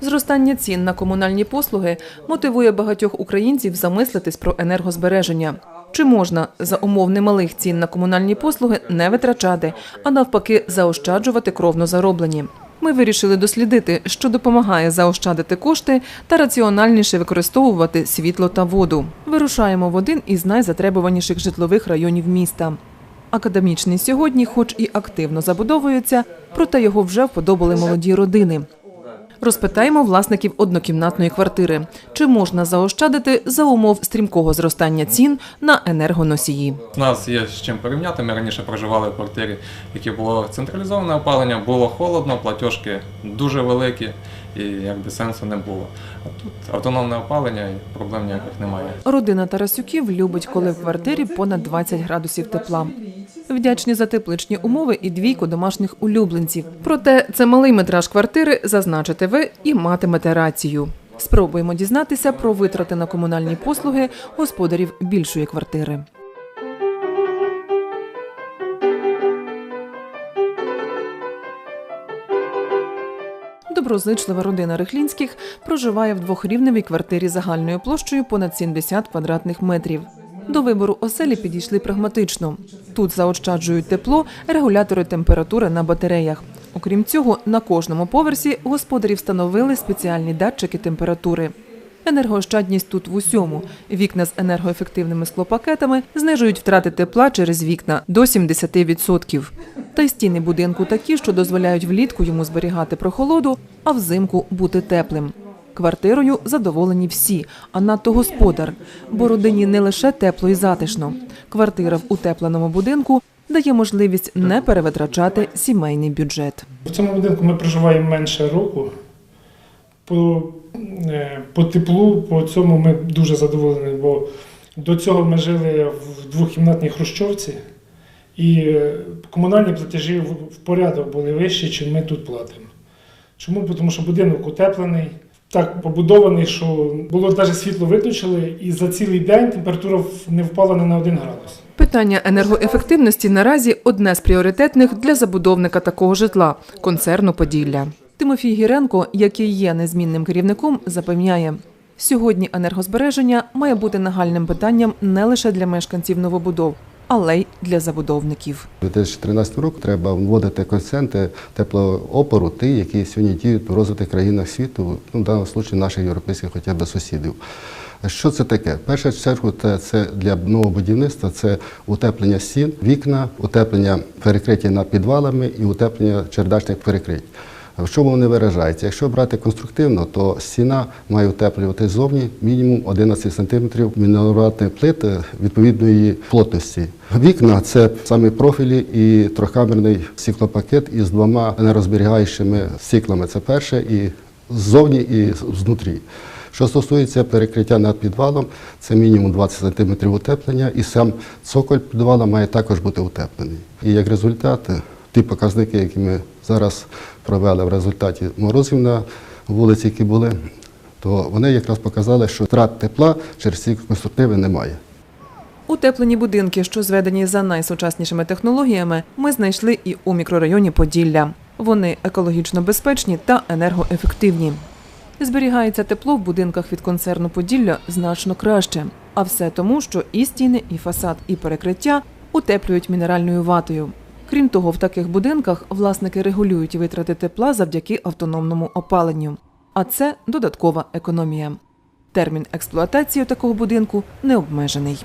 Зростання цін на комунальні послуги мотивує багатьох українців замислитись про енергозбереження. Чи можна за умов немалих цін на комунальні послуги не витрачати, а навпаки заощаджувати кровно зароблені? Ми вирішили дослідити, що допомагає заощадити кошти та раціональніше використовувати світло та воду. Вирушаємо в один із найзатребуваніших житлових районів міста. Академічний сьогодні, хоч і активно забудовується, проте його вже вподобали молоді родини. Розпитаємо власників однокімнатної квартири, чи можна заощадити за умов стрімкого зростання цін на енергоносії. У нас є з чим порівняти. Ми раніше проживали в квартирі, в якій було централізоване опалення, було холодно, платіжки дуже великі і якби сенсу не було. А тут автономне опалення і проблем ніяких немає. Родина Тарасюків любить, коли в квартирі понад 20 градусів тепла. Вдячні за тепличні умови і двійку домашніх улюбленців. Проте це малий метраж квартири, зазначите ви і матимете рацію. Спробуємо дізнатися про витрати на комунальні послуги господарів більшої квартири. Доброзичлива родина Рихлінських проживає в двохрівневій квартирі загальною площею понад 70 квадратних метрів. До вибору оселі підійшли прагматично. Тут заощаджують тепло, регулятори температури на батареях. Окрім цього, на кожному поверсі господарі встановили спеціальні датчики температури. Енергоощадність тут в усьому. Вікна з енергоефективними склопакетами знижують втрати тепла через вікна до 70%. Та й стіни будинку такі, що дозволяють влітку йому зберігати прохолоду, а взимку бути теплим. Квартирою задоволені всі, а надто господар, бо родині не лише тепло і затишно. Квартира в утепленому будинку дає можливість не перевитрачати сімейний бюджет. В цьому будинку ми проживаємо менше року. По, е, по теплу, по цьому ми дуже задоволені, бо до цього ми жили в двохкімнатній хрущовці, і е, комунальні платежі в порядок були вищі, ніж ми тут платимо. Чому? Тому що будинок утеплений, так побудований, що було навіть світло виключили, і за цілий день температура не впала ні на один градус. Питання енергоефективності наразі одне з пріоритетних для забудовника такого житла концерну Поділля. Тимофій Гіренко, який є незмінним керівником, запевняє. Сьогодні енергозбереження має бути нагальним питанням не лише для мешканців новобудов, але й для забудовників. 2013 року треба вводити коефіцієнти теплоопору, ті, які сьогодні діють в розвитих країнах світу, ну, в даному випадку наших європейських хоча б сусідів. Що це таке? В першу чергу це, для нового будівництва це утеплення стін, вікна, утеплення перекриття над підвалами і утеплення чердачних перекриття. В чому вони виражаються? Якщо брати конструктивно, то стіна має утеплювати ззовні мінімум 11 см мінеральної плити відповідної плотності. Вікна це саме профілі і трьохкамерний стеклопакет із двома енергозберігаючими стеклами. Це перше і ззовні і знутрі. Що стосується перекриття над підвалом, це мінімум 20 см утеплення, і сам цоколь підвала має також бути утеплений. І як результат, ті показники, які ми зараз провели в результаті морозів на вулиці, які були, то вони якраз показали, що втрат тепла через ці конструктиви немає. Утеплені будинки, що зведені за найсучаснішими технологіями, ми знайшли і у мікрорайоні Поділля. Вони екологічно безпечні та енергоефективні. Зберігається тепло в будинках від концерну Поділля значно краще. А все тому, що і стіни, і фасад, і перекриття утеплюють мінеральною ватою. Крім того, в таких будинках власники регулюють витрати тепла завдяки автономному опаленню. А це додаткова економія. Термін експлуатації такого будинку не обмежений.